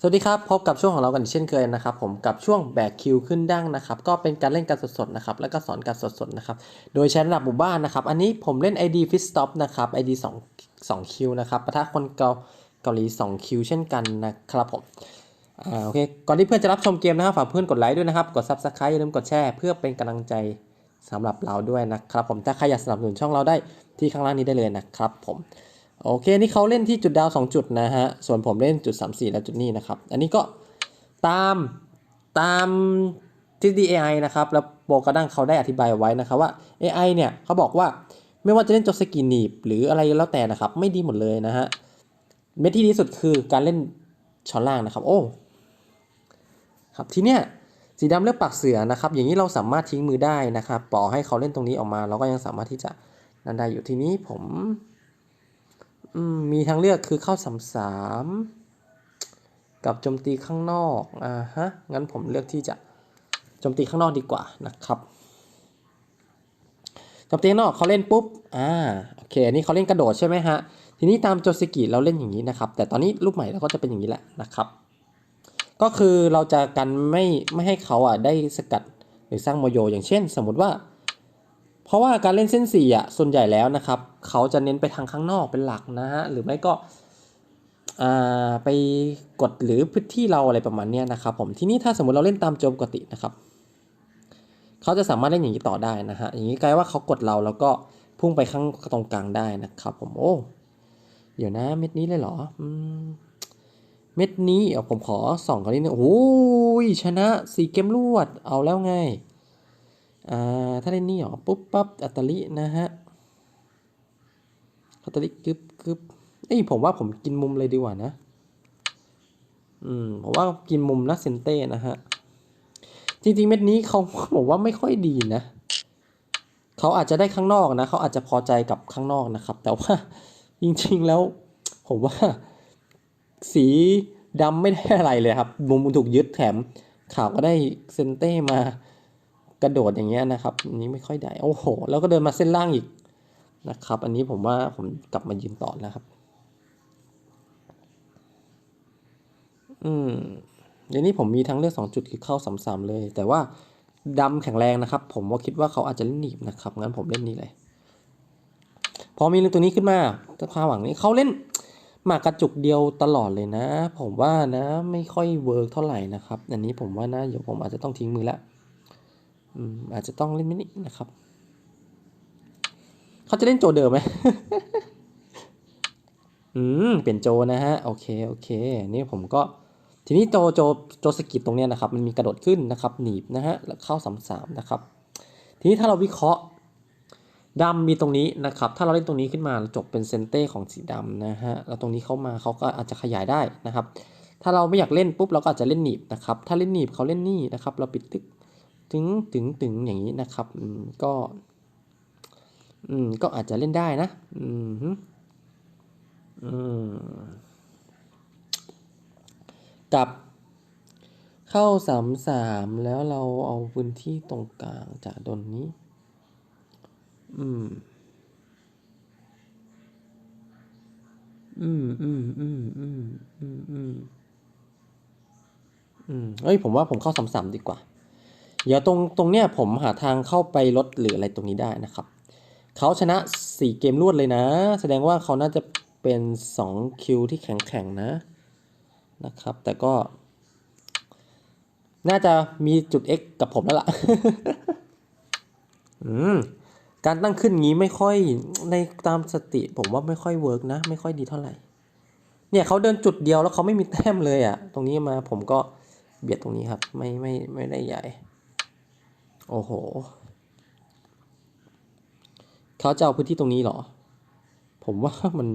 สวัสดีครับ พบกับช่วงของเรากันเช่นเคยนะครับผมกับช่วงแบกคิวขึ้นดั้งนะครับ ก็เป็นการเล่นการสดๆนะครับแล้วก็สอนการสดๆนะครับโดยใช้ระดับหมู่บ้านนะครับ อันนี้ผมเล่น ID f i Stop นะครับ ID 2 2คิวนะครับปะทะคนเกาเกาหลี2คิวเช่นกันนะครับผมอ่าโอเคก่อนที่เพื่อนจะรับชมเกมนะครับฝากเพื่อนกดไลค์ด้วยนะครับ กด Subscribe อย่าลืมกดแชร์เพื่อเป็นกำลังใจสำหรับเราด้วยนะครับผมถ้าใครอยากสนับสนุนช่องเราได้ที่ข้างล่างนี้ได้เลยนะครับผม โอเคนี่เขาเล่นที่จุดดาว 2 จุดนะฮะ ส่วนผมเล่นจุด 3 4 และจุดนี้นะครับ อันนี้ก็ตามตามทฤษฎี AI นะครับ แล้วโบกระดังเขาได้อธิบายไว้นะครับว่า AI เนี่ยเขาบอกว่าไม่ว่าจะเล่นจอสกีหนีบ หรืออะไรแล้วแต่นะครับ ไม่ดีหมดเลยนะฮะ เม็ดที่ดีสุดคือการเล่นช้อนล่างนะครับ โอ้ครับทีเนี้ยสีดำเลือกปากเสือนะครับ อย่างนี้เราสามารถทิ้งมือได้นะครับปล่อให้เขาเล่นตรงนี้ออกมา เราก็ยังสามารถที่จะนั่นได้อยู่ทีนี้ผม มีทางเลือกคือเข้าสามสามกับโจมตีข้างนอกอ่าฮะงั้นผมเลือกที่จะโจมตีข้างนอกดีกว่านะครับโจมตีข้างนอกเขาเล่นปุ๊บอ่าโอเคอันนี้เขาเล่นกระโดดใช่ไหมฮะทีนี้ตามโจสกิเราเล่นอย่างนี้นะครับ แต่ตอนนี้รูปใหม่เราก็จะเป็นอย่างนี้แหละนะครับ ก็คือเราจะกันไม่ไม่ให้เขาอะได้สกัดหรือสร้างโมโย อย่างเช่น สมมติว่า เพราะว่าการเล่นเส้นสี่อะส่วนใหญ่แล้วนะครับเขาจะเน้นไปทางข้างนอกเป็นหลักนะฮะหรือไม่ก็อ่าไปกดหรือพื้นที่เราอะไรประมาณนี้นะครับผมทีนี้ถ้าสมมติเราเล่นตามโจมปกตินะครับเขาจะสามารถเล่นอย่างนี้ต่อได้นะฮะอย่างนี้กลายว่าเขากดเราแล้วก็พุ่งไปข้างตรงกลางได้นะครับ ผมโอ้เดี๋ยวนะเม็ดนี้เลยเหรออืมเม็ดนี้เอาผมขอส่องเขานิดนึงโอ้ยชนะสี่เกมรวดเอาแล้วไง ถ้าเล่นนี่หรอปุ๊บปั๊บอัตลินะฮะอัตตลิกึบกึบเอ้ยผมว่าผมกินมุมเลยดีกว่านะ อืมผมว่ากินมุมนะเซนเต้นะฮะ จริงๆเม็ดนี้เขาผมว่าไม่ค่อยดีนะ เขาอาจจะได้ข้างนอกนะ เขาอาจจะพอใจกับข้างนอกนะครับ แต่ว่าจริงๆแล้วผมว่า สีดำไม่ได้อะไรเลยครับ มุมมันถูกยึดแถมขาวก็ได้เซนเต้มา กระโดดอย่างเงี้ยนะครับอันนี้ไม่ค่อยได้โอ้โห แล้วก็เดินมาเส้นล่างอีกนะครับ อันนี้ผมว่าผมกลับมายืนต่อแล้วครับ อืมเดี๋ยวนี้ผมมีทั้งเลือกสองจุดคือเข้าสามสามเลย แต่ว่าดำแข็งแรงนะครับ ผมว่าคิดว่าเขาอาจจะเล่นหนีบนะครับงั้นผมเล่นนี้เลย พอมีเรื่องตัวนี้ขึ้นมาถ้าความหวังนี้เขาเล่นหมากกระจุกเดียวตลอดเลยนะ ผมว่านะไม่ค่อยเวิร์กเท่าไหร่นะครับ อันนี้ผมว่านะเดี๋ยวผมอาจจะต้องทิ้งมือละ อาจจะต้องเล่นมินินะครับ เขาจะเล่นโจเดิมไหมอืมเปลี่ยนโจนะฮะ โอเค โอเค นี่ผมก็ ทีนี้โจโจโจสกิปตรงเนี้ยนะครับ มันมีกระโดดขึ้นนะครับ หนีบนะฮะ แล้วเข้าสามสามนะครับ ทีนี้ถ้าเราวิเคราะห์ดำมีตรงนี้นะครับ ถ้าเราเล่นตรงนี้ขึ้นมาจบเป็นเซนเต้ของสีดำนะฮะ แล้วตรงนี้เข้ามาเขาก็อาจจะขยายได้นะครับ ถ้าเราไม่อยากเล่นปุ๊บเราก็อาจจะเล่นหนีบนะครับ ถ้าเล่นหนีบเขาเล่นนี่นะครับ เราปิดตึก ถึงถึงถึงอย่างนี้นะครับอืมก็อืมก็อาจจะเล่นได้นะ อืมอืมกับเข้าสามสามแล้วเราเอาพื้นที่ตรงกลางจากโดนนี้ อืม อืมอืมอืมอืมอืมอืมอืมเอ้ย ผมว่าผมเข้าสามสามดีกว่า เดี๋ยวตรงตรงเนี้ยผมหาทางเข้าไปลดหรืออะไรตรงนี้ได้นะครับ เขาชนะ 4 เกมรวดเลยนะ แสดงว่าเขาน่าจะเป็น 2 คิวที่แข็งแข็งๆนะนะครับ แต่ก็ น่าจะมีจุด X กับผมแล้วล่ะ อืม การตั้งขึ้นงี้ไม่ค่อยในตามสติผมว่าไม่ค่อยเวิร์กนะ ไม่ค่อยดีเท่าไหร่ เนี่ยเขาเดินจุดเดียวแล้วเขาไม่มีแต้มเลยอะ่ะ ตรงนี้มาผมก็เบียดตรงนี้ครับ ไม่ไม่ไม่ได้ใหญ่ โอ้โห เขาจะเอาพื้นที่ตรงนี้เหรอ ผมว่ามัน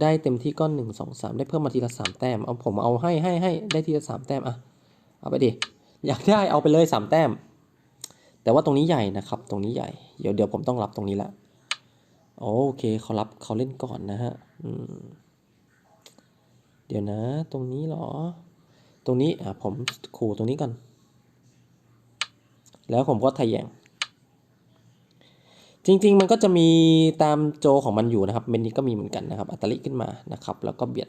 ได้เต็มที่ก้อนหนึ่งสองสามได้เพิ่มมาทีละสามแต้ม เอาผมเอาให้ให้ให้ได้ทีละสามแต้มอะเอาไปดิ อยากได้เอาไปเลยสามแต้ม แต่ว่าตรงนี้ใหญ่นะครับ ตรงนี้ใหญ่ เดี๋ยวเดี๋ยวผมต้องรับตรงนี้ละโอเคเขารับเขาเล่นก่อนนะฮะอืมเดี๋ยวนะ ตรงนี้เหรอ ตรงนี้อะผมขู่ตรงนี้ก่อน แล้วผมก็ทะแยง จริง ๆ มันก็จะมีตามโจของมันอยู่นะครับเมนนี้ก็มีเหมือนกันนะครับ อัตลิขึ้นมานะครับ แล้วก็เบียด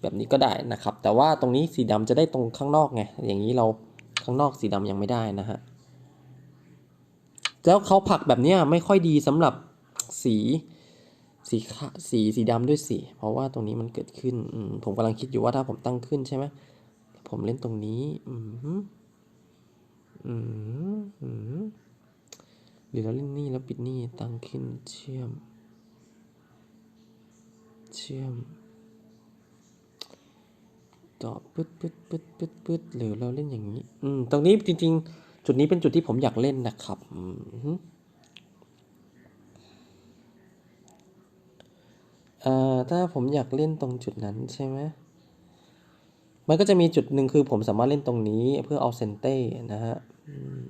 แบบนี้ก็ได้นะครับ แต่ว่าตรงนี้สีดำจะได้ตรงข้างนอกไงอย่างนี้เราข้างนอกสีดำยังไม่ได้นะฮะแล้วเขาผักแบบนี้ไม่ค่อยดีสำหรับสีสีสีสีดำด้วยสิ เพราะว่าตรงนี้มันเกิดขึ้นอมผมกำลังคิดอยู่ว่าถ้าผมตั้งขึ้นใช่ไหม ผมเล่นตรงนี้ อืม อืมอืมหรือเราเล่นนี่แล้วปิดนี่ตังขึ้นเชื่อม เชื่อมต่อปึ๊ดปึ๊ดปึ๊ดปึ๊ดปึ๊ดหรือเราเล่นอย่างนี้ อืม ตรงนี้จริง ๆ จุดนี้เป็นจุดที่ผมอยากเล่นนะครับ อืมเอ่อถ้าผมอยากเล่นตรงจุดนั้นใช่ไหมมันก็จะมีจุดหนึ่งคือผมสามารถเล่นตรงนี้เพื่อเอาเซนเต้นะฮะ อืม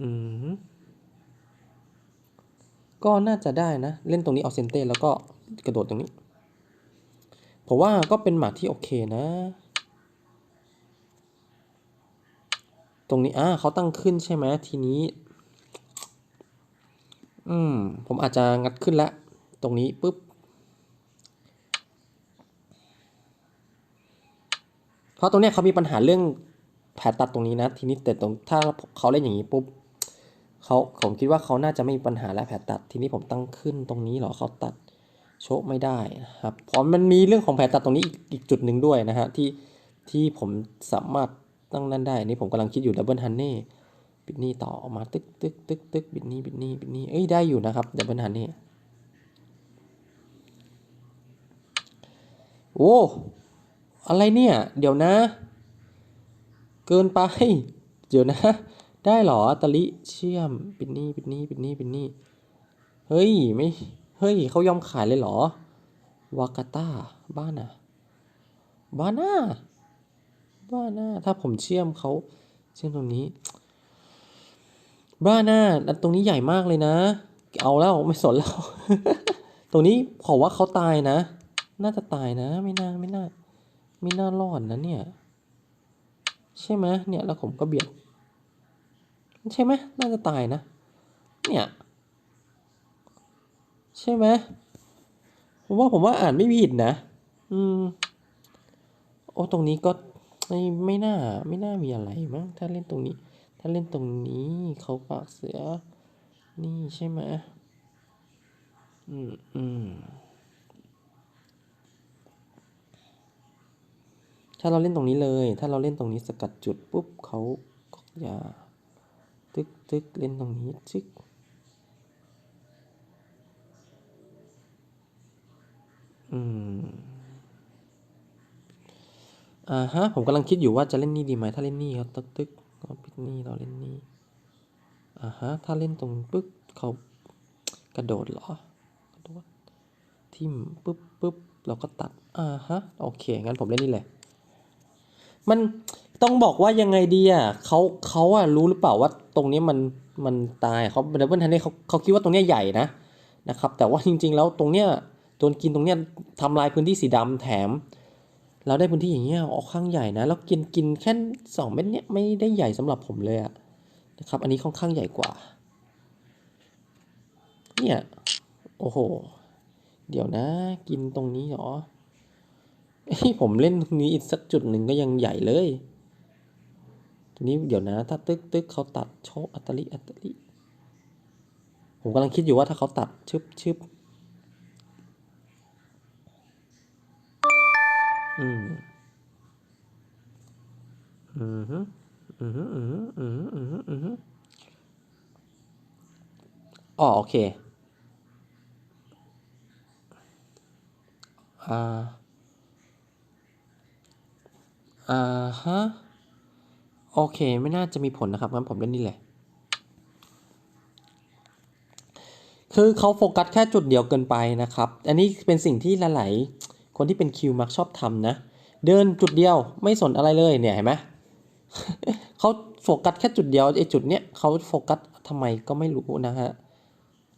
อืมก็น่าจะได้นะ เล่นตรงนี้เอาเซนเต้แล้วก็กระโดดตรงนี้ ผมว่าก็เป็นหมากที่โอเคนะ ตรงนี้อ่าเขาตั้งขึ้นใช่ไหมทีนี้ อืม ผมอาจจะงัดขึ้นแล้วตรงนี้ปุ๊บเพราะตรงเนี้ยเขามีปัญหาเรื่อง แผลตัดตรงนี้นะ ทีนี้แต่ตรงถ้าเขาเล่นอย่างนี้ปุ๊บเขาผมคิดว่าเขาน่าจะไม่มีปัญหาและแผลตัด ทีนี้ผมตั้งขึ้นตรงนี้เหรอเขาตัดโชคไม่ได้นะครับเพราะมันมีเรื่องของแผลตัดตรงนี้อีกอีกจุดหนึ่งด้วยนะฮะที่ที่ผมสามารถตั้งนั่นได้นี่ผมกำลังคิดอยู่ดับเบิลฮันเน่บิดนี่ต่อออกมาตึกตึกตึกตึกบิดนี่บิดนี่บิดนี่เอ้ยได้อยู่นะครับดับเบิลฮันเน่โอ้อะไรเนี่ย เดี๋ยวนะ เกินไป เดี๋ยวนะ ได้เหรอตะลิเชื่อมบิดนี่บิดนี่บิดนี่บิดนี่เฮ้ยไม่เฮ้ยเขายอมขายเลยเหรอวากาตาบ้าน่ะบ้าน่าบ้าน่าถ้าผมเชื่อมเขาเชื่อมตรงนี้ บ้าน่าตรงนี้ใหญ่มากเลยนะ เอาแล้วไม่สนแล้ว ตรงนี้ขอว่าเขาตายนะ น่าจะตายนะ ไม่น่าไม่น่า ไม่น่ารอดนะเนี่ย ใช่ไหมเนี่ยแล้วผมก็เบียดใช่ไหมน่าจะตายนะ เนี่ย ใช่ไหมผมว่าผมว่าอ่านไม่ผิดนะ อืม โอ้ตรงนี้ก็ไม่ไม่น่า ไม่น่ามีอะไรมั้งถ้าเล่นตรงนี้ ถ้าเล่นตรงนี้เขาปากเสือ นี่ใช่ไหมอืมอืมาเราเล่นตรงนี้เลย ถ้าเราเล่นตรงนี้สกัดจุดปุ๊บเขาก็อย่าตึกตึกเล่นตรงนี้จึกอืมอ่าฮะผมกำลังคิดอยู่ว่าจะเล่นนี่ดีไหมถ้าเล่นนี่เขาตึกตึกเราปิดนี่เราเล่นนี่อ่าฮะถ้าเล่นตรงปึ๊บเขากระโดดเหรอกระโดดทิ่มปึ๊บปึ๊บเราก็ตัดอ่าฮะโอเคงั้นผมเล่นนี่แหละ มันต้องบอกว่ายังไงดีอะเขาเขาอะรู้หรือเปล่าว่าตรงนี้มันมันตายเขาดับเบิลทันนี่เขาเขาคิดว่าตรงเนี้ยใหญ่นะนะครับ แต่ว่าจริง ๆ แล้วตรงเนี้ยโดนกินตรงเนี้ยทำลายพื้นที่สีดำแถมเราได้พื้นที่อย่างเงี้ยออกข้างใหญ่นะแล้วกินกินแค่สองเม็ดเนี้ยไม่ได้ใหญ่สำหรับผมเลยอะนะครับ อันนี้ค่อนข้างใหญ่กว่า เนี่ย โอ้โห เดี๋ยวนะ กินตรงนี้เหรอ เอ้ยผมเล่นตรงนี้อีกสักจุดหนึ่งก็ยังใหญ่เลย ทีนี้เดี๋ยวนะ ถ้าตึกตึกเขาตัดโชคอัตลิอัตลิผมกำลังคิดอยู่ว่าถ้าเขาตัดชึบชึบอืมอือฮึอือฮึอือฮึอือฮึอือฮึอือฮึอ๋อโอเค อ่า อ่าฮะ โอเค ไม่น่าจะมีผลนะครับงั้นผมเล่นนี่แหละ คือเขาโฟกัสแค่จุดเดียวเกินไปนะครับ อันนี้เป็นสิ่งที่หลายๆคนที่เป็นคิวมักชอบทำนะ เดินจุดเดียวไม่สนอะไรเลยเนี่ยเห็นไหมเขาโฟกัสแค่จุดเดียวไอ้จุดเนี้ยเขาโฟกัสทำไมก็ไม่รู้นะฮะ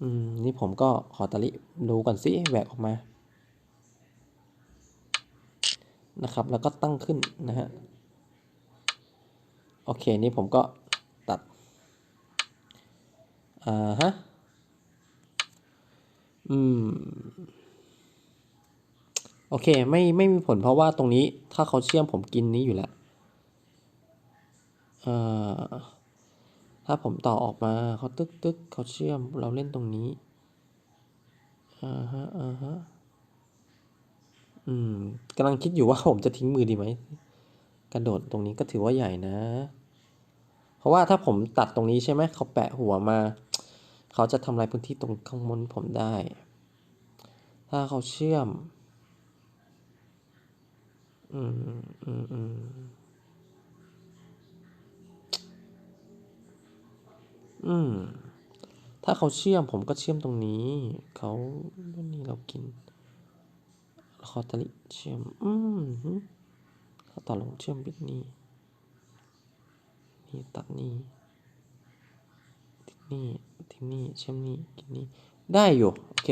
อืม นี่ผมก็ขอตะลิดูก่อนสิแหวกออกมา นะครับ แล้วก็ตั้งขึ้นนะฮะ โอเค นี่ผมก็ตัด อ่าฮะ อืม โอเค ไม่ไม่มีผลเพราะว่าตรงนี้ถ้าเขาเชื่อมผมกินนี้อยู่แล้วเอ่อถ้าผมต่อออกมาเขาตึกตึกเขาเชื่อมเราเล่นตรงนี้อ่าฮะอ่าฮะ อืมกำลังคิดอยู่ว่าผมจะทิ้งมือดีไหม กระโดดตรงนี้ก็ถือว่าใหญ่นะ เพราะว่าถ้าผมตัดตรงนี้ใช่ไหมเขาแปะหัวมา เขาจะทำลายพื้นที่ตรงข้างบนผมได้ ถ้าเขาเชื่อม อืมอืมอืมอืม ถ้าเขาเชื่อมผมก็เชื่อมตรงนี้ เขาวันนี้เรากิน คอตะลิเชื่อมอืมเขาต่อลงเชื่อมบิดนี่ นี่ตัดนี่ติดนี่ทิ้นี่เชื่อมนี่กินนี่ ได้อยู่ โอเค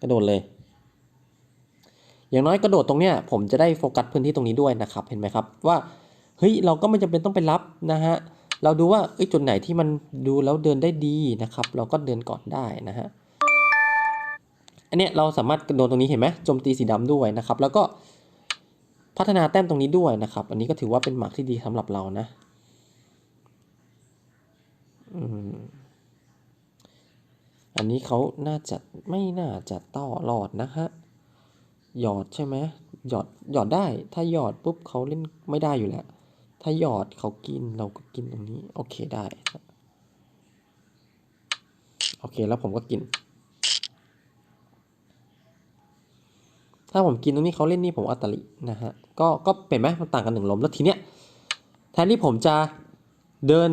กระโดดเลย อย่างน้อยกระโดดตรงเนี้ย ผมจะได้โฟกัสพื้นที่ตรงนี้ด้วยนะครับ เห็นไหมครับ ว่า เฮ้ย เราก็ไม่จำเป็นต้องไปรับนะฮะ เราดูว่าจุดไหนที่มันดูแล้วเดินได้ดีนะครับ เราก็เดินก่อนได้นะฮะ อันเนี้ยเราสามารถโดดตรงนี้เห็นไหมโจมตีสีดำด้วยนะครับ แล้วก็พัฒนาแต้มตรงนี้ด้วยนะครับ อันนี้ก็ถือว่าเป็นหมากที่ดีสำหรับเรานะอืมอันนี้เขาน่าจะไม่น่าจะต่อหลอดนะฮะ หยอดใช่ไหมหยอดหยอดได้ ถ้าหยอดปุ๊บเขาเล่นไม่ได้อยู่แล้ว ถ้าหยอดเขากินเราก็กินตรงนี้ โอเคได้ โอเคแล้วผมก็กิน ถ้าผมกินตรงนี้เขาเล่นนี่ผมอัตลินะฮะ ก็ก็เป็นไหมมันต่างกันหนึ่งลมแล้วทีเนี้ยแทนที่ผมจะเดิน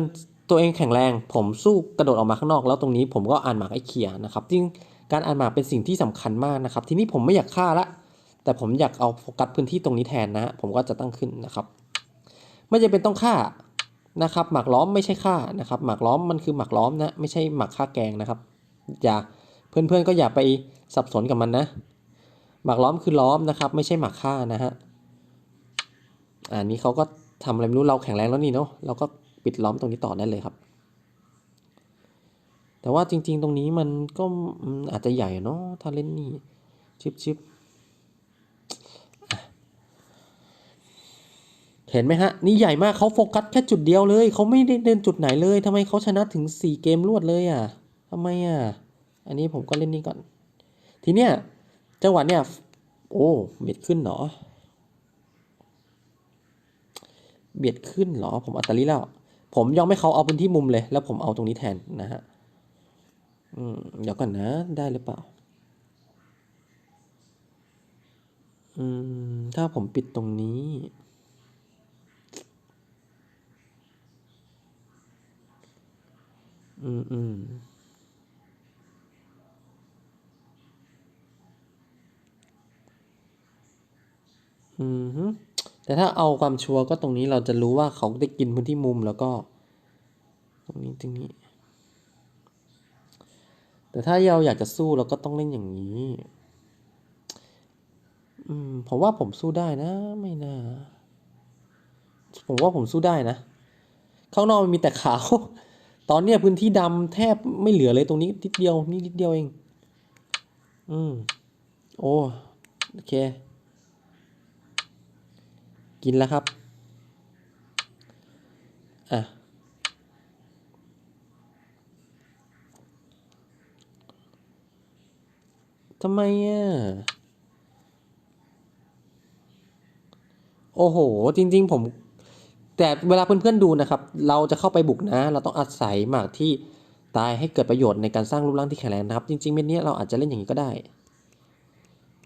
ตัวเองแข็งแรง ผมสู้กระโดดออกมาข้างนอก แล้วตรงนี้ผมก็อ่านหมากให้เคียนะครับจริงการอ่านหมากเป็นสิ่งที่สำคัญมากนะครับ ทีนี้ผมไม่อยากฆ่าละ แต่ผมอยากเอาโฟกัสพื้นที่ตรงนี้แทนนะฮะผมก็จะตั้งขึ้นนะครับ ไม่จำเป็นต้องฆ่านะครับ หมากล้อมไม่ใช่ฆ่านะครับ หมากล้อมมันคือหมากล้อมนะ ไม่ใช่หมากฆ่าแกงนะครับ อย่าเพื่อนๆก็อย่าไปสับสนกับมันนะ หมากล้อมคือล้อมนะครับ ไม่ใช่หมากฆ่านะฮะอันนี้เขาก็ทำอะไรไม่รู้เราแข็งแรงแล้วนี่เนาะเราก็ปิดล้อมตรงนี้ต่อได้เลยครับ แต่ว่าจริง ๆ ตรงนี้มันก็อาจจะใหญ่เนาะถ้าเล่นนี่ชิบชิบเห็นไหมฮะ นี่ใหญ่มากเขาโฟกัสแค่จุดเดียวเลยเขาไม่ได้เดินจุดไหนเลยทำไมเขาชนะถึงสี่เกมรวดเลยอะทำไมอะ อันนี้ผมก็เล่นนี่ก่อน ทีเนี้ย จังหวะเนี้ยโอ้เบียดขึ้นเหรอ เบียดขึ้นเหรอ ผมอัตลิแล้ว ผมยอมให้เขาเอาพื้นที่มุมเลย แล้วผมเอาตรงนี้แทนนะฮะอืมเดี๋ยวก่อนนะ ได้หรือเปล่า อืม ถ้าผมปิดตรงนี้ อืมอืม อืมแต่ถ้าเอาความชัวร์ก็ตรงนี้เราจะรู้ว่าเขาได้กินพื้นที่มุมแล้วก็ ตรงนี้ตรงนี้ แต่ถ้าเราอยากจะสู้เราก็ต้องเล่นอย่างนี้ อืมผมว่าผมสู้ได้นะ ไม่น่าผมว่าผมสู้ได้นะ ข้างนอกมันมีแต่ขาว ตอนเนี้ยพื้นที่ดำแทบไม่เหลือเลยตรงนี้นิดเดียวนี่นิดเดียวเอง อืม โอ้โอเค กินแล้วครับ อะ ทำไมอะ โอ้โห จริง ๆ ผม แต่เวลาเพื่อน ๆ ดูนะครับ เราจะเข้าไปบุกนะ เราต้องอาศัยหมากที่ตายให้เกิดประโยชน์ในการสร้างรูปร่างที่แข็งแรงนะครับ จริง ๆ เม็ดนี้เราอาจจะเล่นอย่างนี้ก็ได้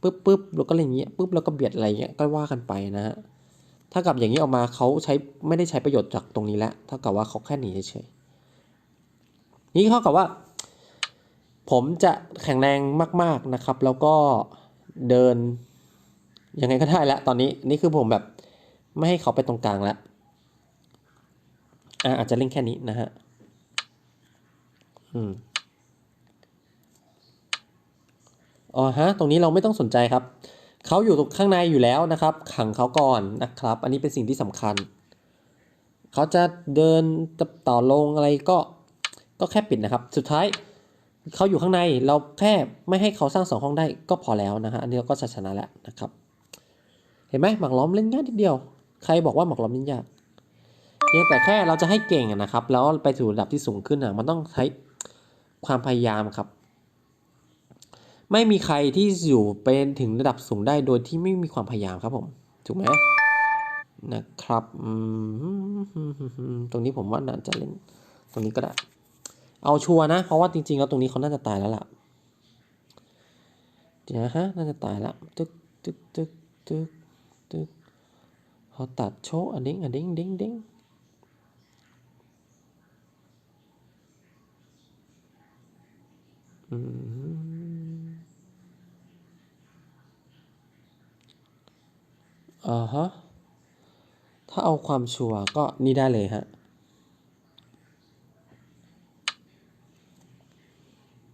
ปึ๊บปึ๊บเราก็เล่นอย่างนี้ปึ๊บเราก็เบียดอะไรเงี้ย ก็ว่ากันไปนะฮะ ถ้ากับอย่างนี้ออกมาเขาใช้ไม่ได้ใช้ประโยชน์จากตรงนี้แล้วเท่ากับว่าเขาแค่หนีเฉยๆนี่เท่ากับว่า ผมจะแข็งแรงมาก ๆนะครับ แล้วก็เดินยังไงก็ได้แล้วตอนนี้นี่คือผมแบบไม่ให้เขาไปตรงกลางแล้วอะอาจจะเล่นแค่นี้นะฮะอืมอ๋อฮะ ตรงนี้เราไม่ต้องสนใจครับ เขาอยู่ตรงข้างในอยู่แล้วนะครับ ขังเขาก่อนนะครับ อันนี้เป็นสิ่งที่สำคัญ เขาจะเดินจะต่อลงอะไรก็ก็แค่ปิดนะครับ สุดท้ายเขาอยู่ข้างในเราแค่ไม่ให้เขาสร้างสองห้องได้ก็พอแล้วนะฮะอันนี้เราก็ชนะแล้วนะครับ เห็นไหมหมากล้อมเล่นง่ายนิดเดียว ใครบอกว่าหมากล้อมเล่นยากเพียงแต่แค่เราจะให้เก่งนะครับ แล้วไปสู่ระดับที่สูงขึ้นอะมันต้องใช้ความพยายามครับ ไม่มีใครที่อยู่เป็นถึงระดับสูงได้โดยที่ไม่มีความพยายามครับผม ถูกไหมนะครับตรงนี้ผมว่าน่าจะเล่น ตรงนี้ก็ได้ เอาชัวร์นะ เพราะว่าจริงๆแล้วตรงนี้เขาน่าจะตายแล้วล่ะเดี๋ยวนะฮะ น่าจะตายแล้วตึกตึกตึกตึกตึกเขาตัดโชว์อันดิ้งอันดิ้งดิ้งดิ้งอืม อ่าฮะ ถ้าเอาความชัวร์ก็นี่ได้เลยฮะ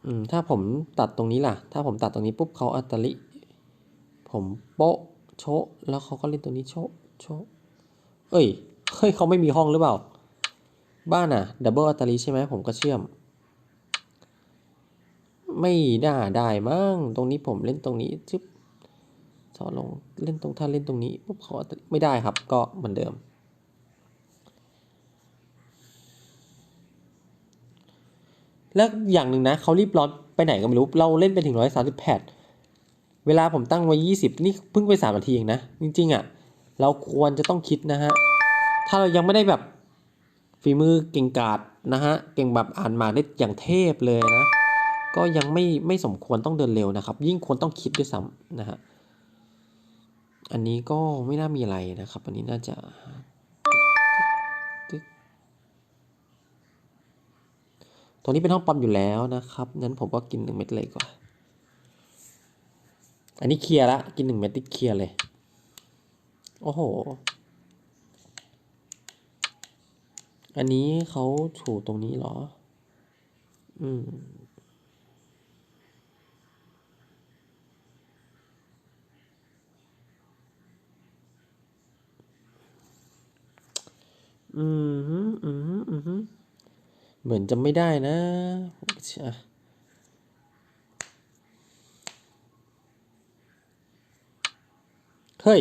อืม ถ้าผมตัดตรงนี้ล่ะ ถ้าผมตัดตรงนี้ปุ๊บเขาอัตลิ ผมโปะโชะแล้วเขาก็เล่นตรงนี้โชะโชะเอ้ย เฮ้ยเขาไม่มีห้องหรือเปล่า บ้านอะดับเบิลอัตลิใช่ไหมผมก็เชื่อม ไม่ได้ได้มั้ง ตรงนี้ผมเล่นตรงนี้จึ๊บ สอลงเล่นตรงท่าเล่นตรงนี้ปุ๊บเขาอัตลิไม่ได้ครับก็เหมือนเดิม แล้วอย่างหนึ่งนะเขารีบร้อนไปไหนก็ไม่รู้ เราเล่นไปถึงร้อยสามสิบแปดเวลาผมตั้งไว้ยี่สิบนี่เพิ่งไปสามนาทีเองนะ จริงๆอะ เราควรจะต้องคิดนะฮะ ถ้าเรายังไม่ได้แบบฝีมือเก่งกาจนะฮะ เก่งแบบอ่านมาได้อย่างเทพเลยนะ ก็ยังไม่ไม่สมควรต้องเดินเร็วนะครับ ยิ่งควรต้องคิดด้วยซ้ำนะฮะ อันนี้ก็ไม่น่ามีอะไรนะครับ อันนี้น่าจะตรงนี้เป็นห้องปั๊มอยู่แล้วนะครับงั้นผมก็กินหนึ่งเม็ดเลยกว่าอันนี้เคลียร์ละ กินหนึ่งเม็ดที่เคลียร์เลย โอ้โห อันนี้เขาถูตรงนี้เหรอ อืม อืมฮึอืมฮึอืมฮึเหมือนจะไม่ได้นะเฮ้ย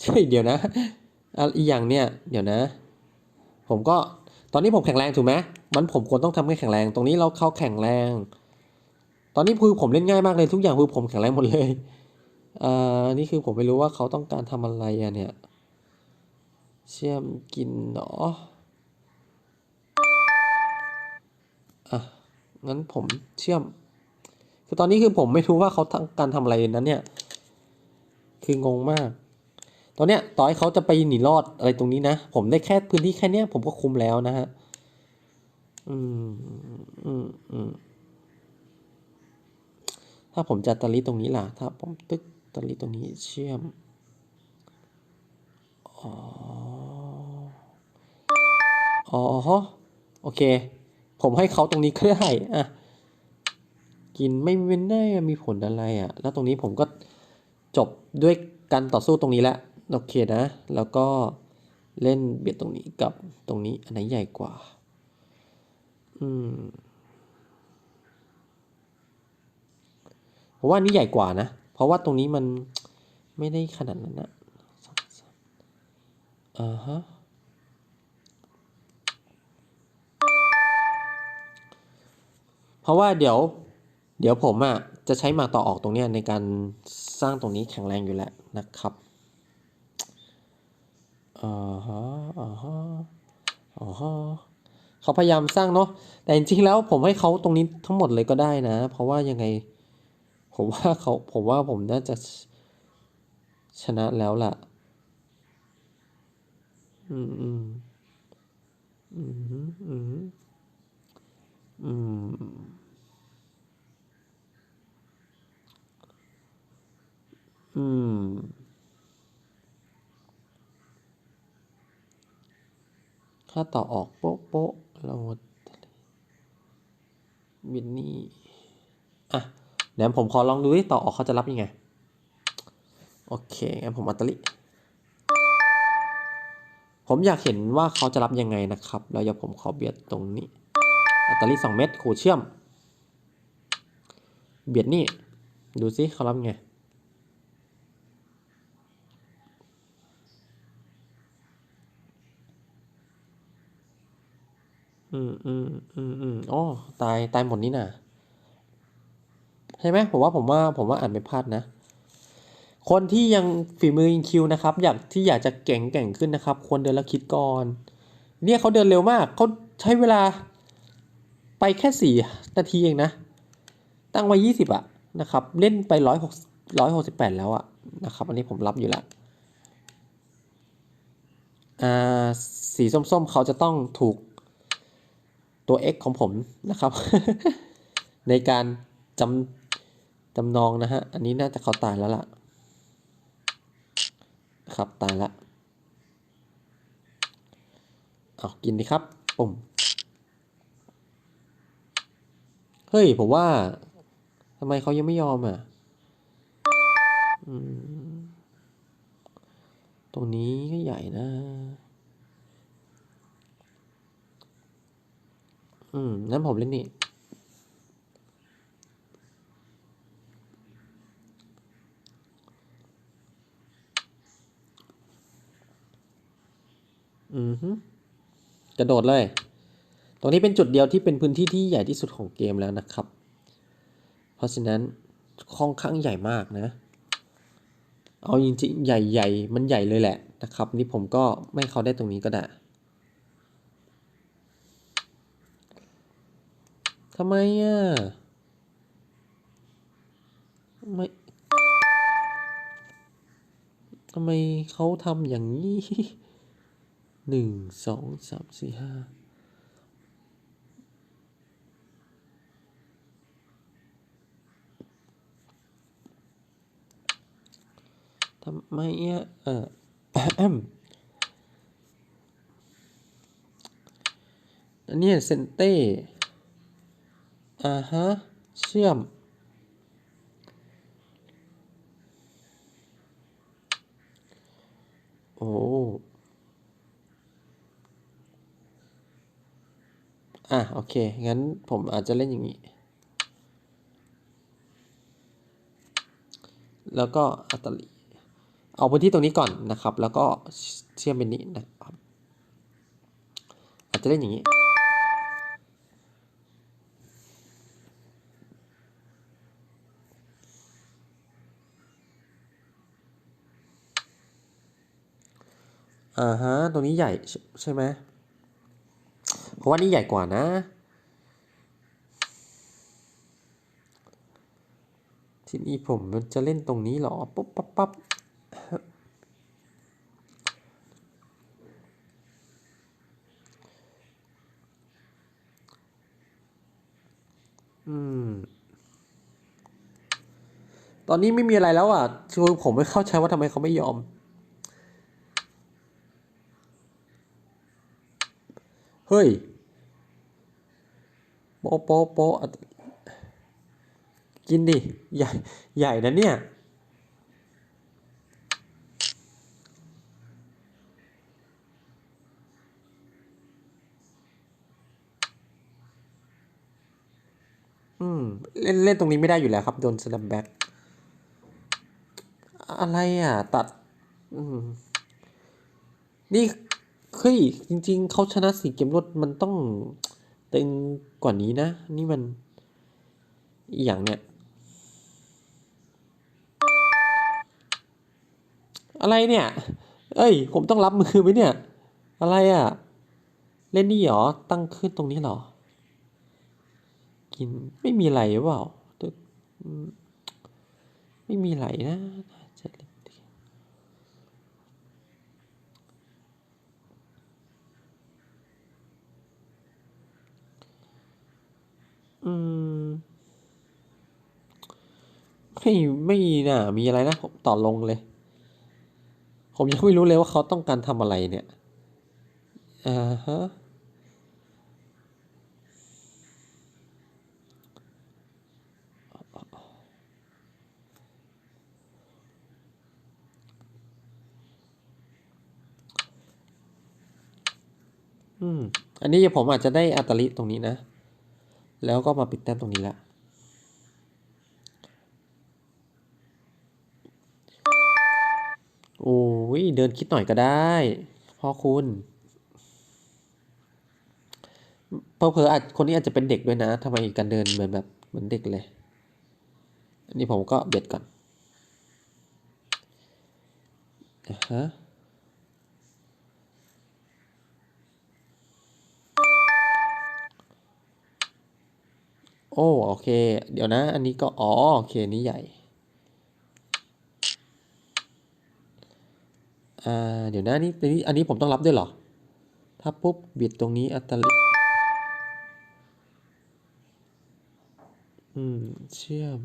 ใช่เดี๋ยวนะอีกอย่างเนี่ย เดี๋ยวนะ ผมก็ตอนนี้ผมแข็งแรงถูกไหมมันผมควรต้องทำให้แข็งแรง ตรงนี้เราเข้าแข็งแรง ตอนนี้คือผมเล่นง่ายมากเลยทุกอย่างคือผมแข็งแรงหมดเลยเอ่อนี่คือผมไม่รู้ว่าเขาต้องการทำอะไรอะเนี่ย เชื่อมกินเนาะอะ งั้นผมเชื่อม คือตอนนี้คือผมไม่รู้ว่าเขาต้องการทำอะไรนั้นเนี่ย คืองงมาก ตอนเนี้ยต่อให้เขาจะไปหนีรอดอะไรตรงนี้นะ ผมได้แค่พื้นที่แค่เนี้ยผมก็คุมแล้วนะฮะ อืม อืม อืม ถ้าผมจะตะลิตรงนี้ล่ะ ถ้าผมตึกตะลิตรงนี้เชื่อม อ๋ออ๋อโอเค ผมให้เขาตรงนี้ก็ได้อะกินไม่เป็นได้มีผลอะไรอะ แล้วตรงนี้ผมก็จบด้วยการต่อสู้ตรงนี้แล้วโอเคนะ แล้วก็เล่นเบียดตรงนี้กับตรงนี้อันไหนใหญ่กว่า อืมผมว่าอันนี้ใหญ่กว่านะ เพราะว่าตรงนี้มันไม่ได้ขนาดนั้นนะ อ่าฮะเพราะว่าเดี๋ยว เดี๋ยวผมอะจะใช้หมากต่อออกตรงเนี้ยในการสร้างตรงนี้แข็งแรงอยู่แล้วนะครับอ่าฮะอ่าฮะอ่าฮะเขาพยายามสร้างเนาะแต่จริงๆแล้วผมให้เขาตรงนี้ทั้งหมดเลยก็ได้นะ เพราะว่ายังไง ผมว่าเขาผมว่าผมน่าจะชนะแล้วล่ะ อืมอืมอืมอืมอืมอืมถ้าต่อออกโป๊ะโป๊ะเราวินนี่ อะ เดี๋ยวผมขอลองดูที่ต่อออกเขาจะรับยังไง โอเคงั้นผมอัตลิ ผมอยากเห็นว่าเขาจะรับยังไงนะครับ แล้วเดี๋ยวผมขอเบียดตรงนี้อัตลิสองเม็ดขู่เชื่อม เบียดนี่ ดูสิเขารับไงอืมอืมอืมอืมอ๋อตายตายหมดนี่น่ะใช่ไหมผมว่าผมว่าผมว่าอ่านไม่พลาดนะ คนที่ยังฝีมือยิงคิวนะครับ อยากที่อยากจะเก่งเก่งขึ้นนะครับ ควรเดินแล้วคิดก่อน เนี่ยเขาเดินเร็วมาก เขาใช้เวลาไปแค่สี่นาทีเองนะ ตั้งไว้ยี่สิบอะนะครับ เล่นไปร้อยหกร้อยหกสิบแปดแล้วอะนะครับ อันนี้ผมรับอยู่แล้วอ่าสีส้มๆ เขาจะต้องถูกตัว x ของผมนะครับ ในการจำจำนองนะฮะ อันนี้น่าจะเขาตายแล้วล่ะ ครับตายละเอากินดีครับปุ่มเฮ้ย ผมว่าทำไมเขายังไม่ยอมอะตรงนี้ก็ใหญ่นะ อืม นั้นผมเล่นนี่ อือฮึกระโดดเลย ตรงนี้เป็นจุดเดียวที่เป็นพื้นที่ที่ใหญ่ที่สุดของเกมแล้วนะครับ เพราะฉะนั้นค่อนข้างใหญ่มากนะ เอาจริงๆใหญ่ๆมันใหญ่เลยแหละนะครับ นี่ผมก็ไม่ให้เขาได้ตรงนี้ก็ได้ทำไมอะไม่ทำไมเขาทำอย่างนี้ หนึ่งสองสามสี่ห้าทำไมอะเอออันนี้เซนเต้อ่าฮะ เชื่อม โอ้ อะโอเค งั้นผมอาจจะเล่นอย่างนี้ แล้วก็อัตลิเอาพื้นที่ตรงนี้ก่อนนะครับ แล้วก็เชื่อมเป็นนี้นะครับ อาจจะเล่นอย่างนี้ อ่าฮะ ตรงนี้ใหญ่ใช่ไหม ราะว่านี่ใหญ่กว่านะ ทีนี้ผมจะเล่นตรงนี้เหรอ ปุ๊บปั๊บปั๊บอืม ตอนนี้ไม่มีอะไรแล้วอะคือผมไม่เข้าใจว่าทำไมเขาไม่ยอมเฮ้ย โปะโปะโปะอะกินดิ ใหญ่ ใหญ่นะเนี่ย อืม เล่น เล่นตรงนี้ไม่ได้อยู่แล้วครับ โดนสแลมแบ็กอะไรอะ ตัด อืม นี่เฮ้ยจริง ๆ เขาชนะสี่เกมรวดมันต้อง ตึงกว่านี้นะ นี่มันอหย่างเนี้ยอะไรเนี่ย เอ้ย ผมต้องรับมือไหมเนี่ย อะไรอะ เล่นนี่เหรอ ตั้งขึ้นตรงนี้เหรอ กินไม่มีไหลหรือเปล่า ไม่มีไหลนะน่าจะเล่นดี อืม ไม่ไม่น่ะ มีอะไรนะผมต่อลงเลย ผมยังไม่รู้เลยว่าเขาต้องการทำอะไรเนี่ยอ่าฮะอืม อันนี้ผมอาจจะได้อัตลิตรงนี้นะ แล้วก็มาปิดแต้มตรงนี้ละโอ้ยเดินคิดหน่อยก็ได้พ่อคุณเพอเพออาจคนนี้อาจจะเป็นเด็กด้วยนะทำไมการเดินเหมือนแบบเหมือนเด็กเลย อันนี้ผมก็เบ็ดก่อนฮะ โอ้โอเค เดี๋ยวนะ อันนี้ก็อ๋อโอเคนี้ใหญ่อ่าเดี๋ยวนะนี่อันนี้อันนี้ผมต้องรับด้วยเหรอ ถ้าปุ๊บบิดตรงนี้อัตลิอืมเชื่อม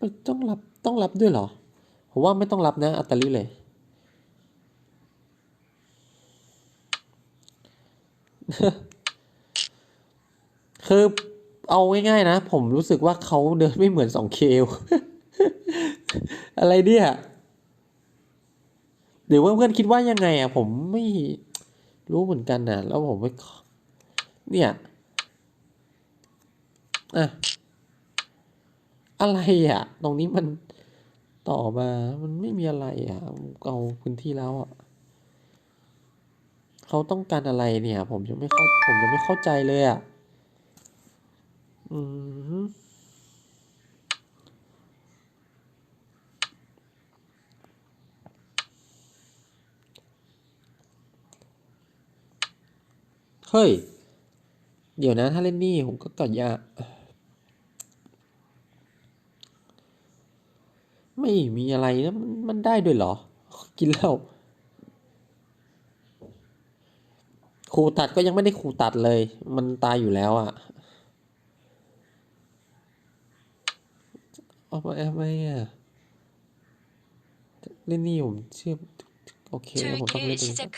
มันต้องรับต้องรับด้วยเหรอ ผมว่าไม่ต้องรับนะ อัตลิเลยคือ เอาง่ายๆนะ ผมรู้สึกว่าเขาเดินไม่เหมือนสองเคลอะไรเนี่ยเดี๋ยวเพื่อนๆคิดว่ายังไงอะ ผมไม่รู้เหมือนกันนะแล้วผมไม่เนี่ยอะอะไรอะ ตรงนี้มันต่อมามันไม่มีอะไรอะเอาพื้นที่แล้วอะเขาต้องการอะไรเนี่ย ผมยังไม่เข้าผมยังไม่เข้าใจเลยอะ เฮ้ย เดี๋ยวนะ ถ้าเล่นนี่ ผมก็กดยา ไม่มีอะไรนะ มันมันได้ด้วยเหรอ กินแล้วครูตัดก็ยังไม่ได้ครูตัดเลย มันตายอยู่แล้วอะ่ะ เอามาแอปไหมอะเล่นนี่ผมเชื่อโอเคแล้วผมต้องเล่นเรงนี้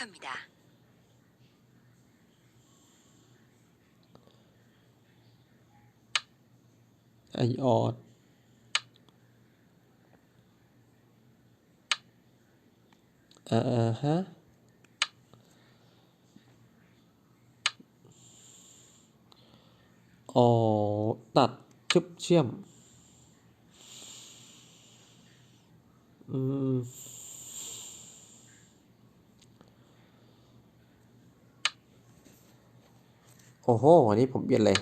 ไอออดอ่าฮะอ๋อตัดชึบเชื่อม โอ้โหอันนี้ผมเปลี่ยนเลย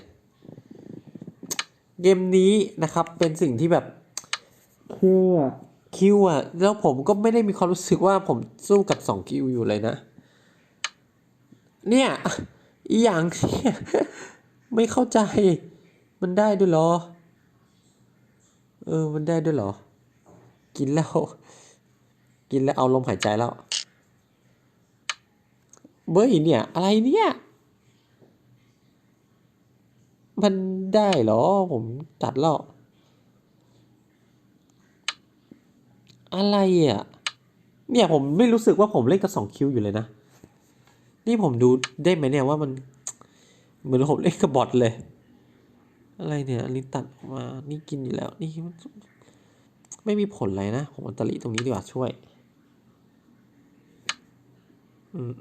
เกมนี้นะครับเป็นสิ่งที่แบบคืออะคิวอะแล้วผมก็ไม่ได้มีความรู้สึกว่าผมสู้กับสองคิวอยู่เลยนะ เนี่ยอีอย่างเนี่ยไม่เข้าใจ มันได้ด้วยเหรอ เออ มันได้ด้วยเหรอ กินแล้ว กินแล้วเอาลมหายใจแล้ว เบ้ยเนี่ย อะไรเนี่ย มันได้เหรอ ผมตัดแล้วอะไรอะ เนี่ยผมไม่รู้สึกว่าผมเล่นกับสองคิวอยู่เลยนะ นี่ผมดูได้ไหมเนี่ยว่ามัน เหมือนผมเล่นกับบอทเลย อะไรเนี่ยอันนี้ตัดออกมา นี่กินอยู่แล้ว นี่มันไม่มีผลอะไรนะ ผมอันตริตรงนี้ดีกว่าช่วย อืม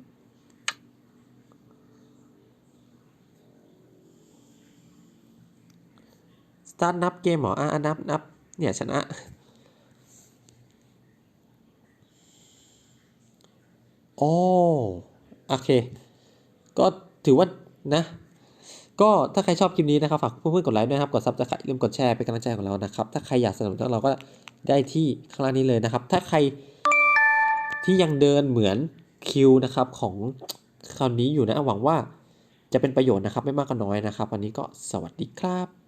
ตาร์ทนับเกมเหรออะนับนับเนี่ยชนะ โอ้โอเค ก็ถือว่านะ ก็ถ้าใครชอบคลิปนี้นะครับ ฝากเพื่อนๆกดไลค์ด้วยนะครับ กดซับสไครต์ลืมกดแชร์เป็นกำลังใจของเรานะครับ ถ้าใครอยากสนับสนุนเราก็ได้ที่ข้างล่างนี้เลยนะครับ ถ้าใครที่ยังเดินเหมือนคิวนะครับของคราวนี้อยู่นะ หวังว่าจะเป็นประโยชน์นะครับ ไม่มากก็น้อยนะครับ วันนี้ก็สวัสดีครับ